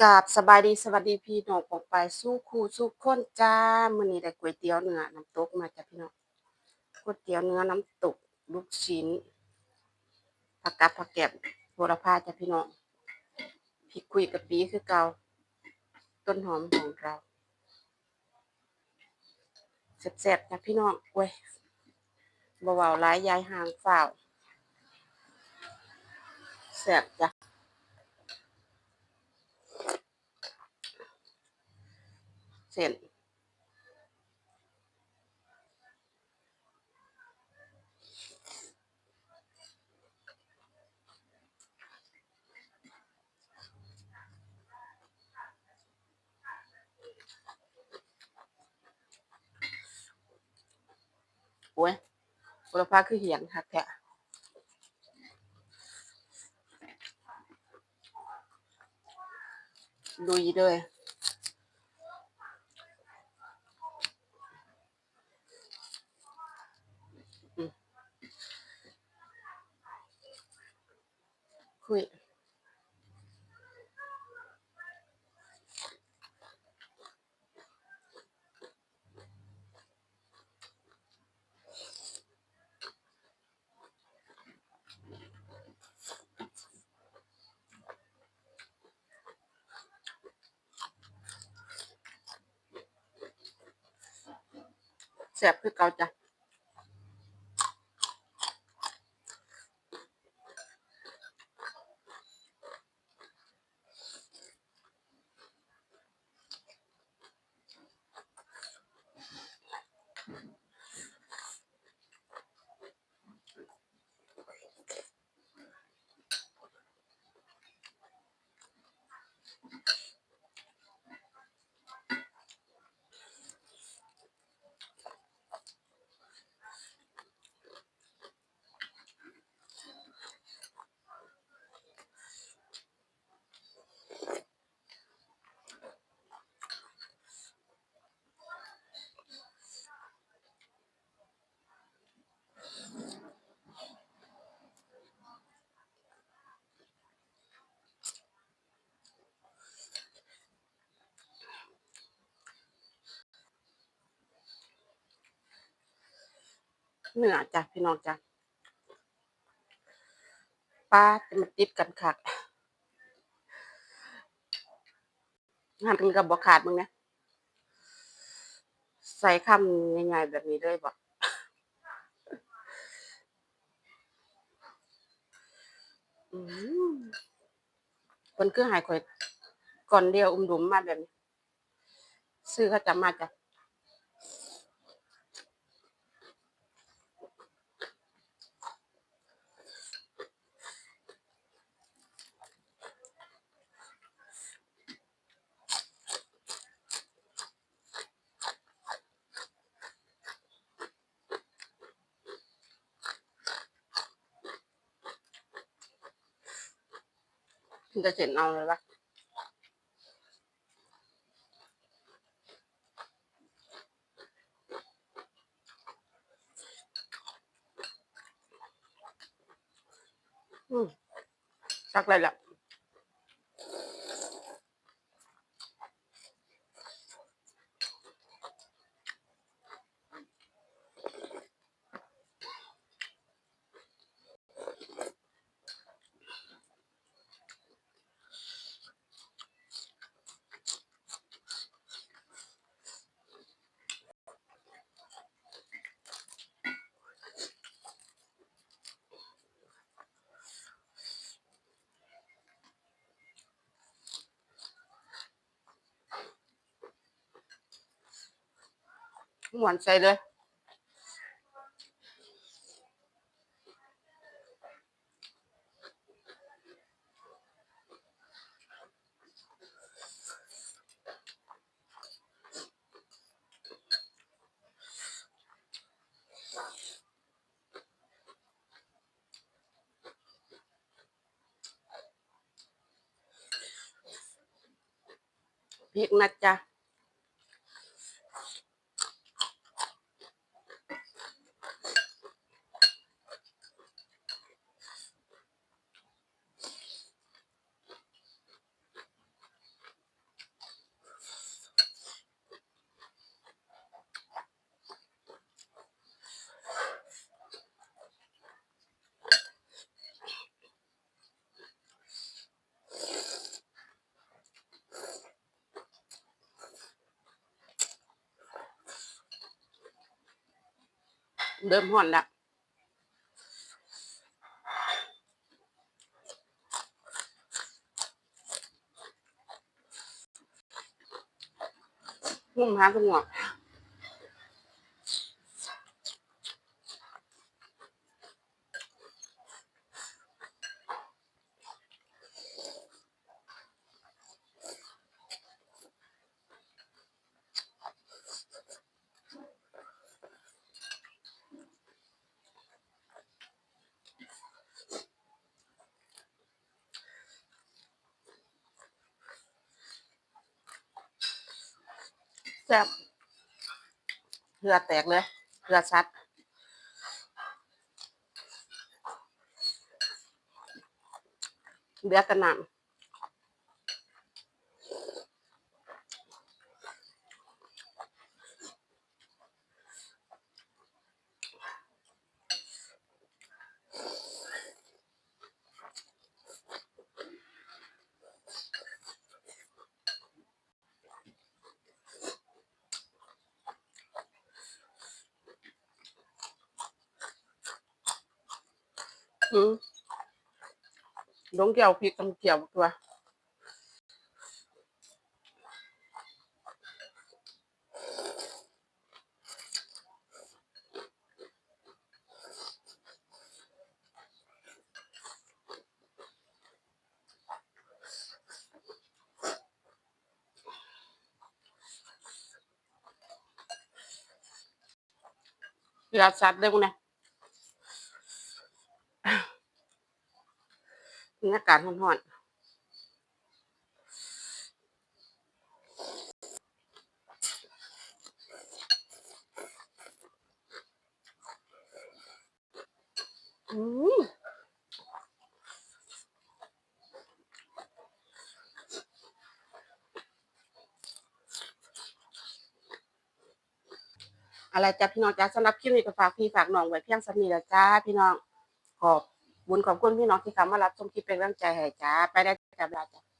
กราบสบายดีสวัสดีพี่น้องออกไปสู้ครูสู้คนจ้ามื้อนี้ได้ก๋วยเตี๋ยวเนื้อน้ำตกมาจ้ะพี่น้องก๋วยเตี๋ยวเนื้อน้ำตกลูกชิ้นผักกาดผักแกบโหระพาจ้ะพี่น้องพริกคุยกะปิคือเก่าต้นหอมของเราแซ่บๆจ้ะพี่น้องโอ้ยบ่เว้าลายยายห่างฝ้าวแซ่บจ้ะ เส้นโอ้ยบุรพาคือเหียนคักแท้ลุยเลยอืม คุยแซ่บ เก่าจ้ะเนื้อจ้ะพี่น้องจ้ะปลาจะมาติดกันคักหันกันกับบ่ขาดมึงนะใส่คำง่ายๆแบบนี้เลยบ่อืมเพิ่นคือให้ข่อยก่อนเดียวอุ้มดุมมาแบบนี้ ซื้อเขาจะมาจ้ะ มันจะเจ็ดเอาเลยปะอืมสักเลยละ หมวนใส่เลยพริกนะจ๊ะ เริ่มห่อนละงุ่มหาสงวกแซ่บเหือแตกเลยเหือชัดเดือกระหน่ำ อืมลงเกี่ยวพริกต้องเกี่ยวตัวเกลือชัดเลยพวกเนี้ยบร รยากาศร้อนๆอืมอะไรจ้ะพี่น้องจ้าสำหรับคลิปนี้ก็ฝากพี่ฝากน้องไว้เพียงสำนีละจ้าพี่น้องขอบ บุญขอบคุณพี่น้องที่เข้ามารับชมคลิปเป็นกำลังใจให้จ้าไปได้จ้าเวลาจ้า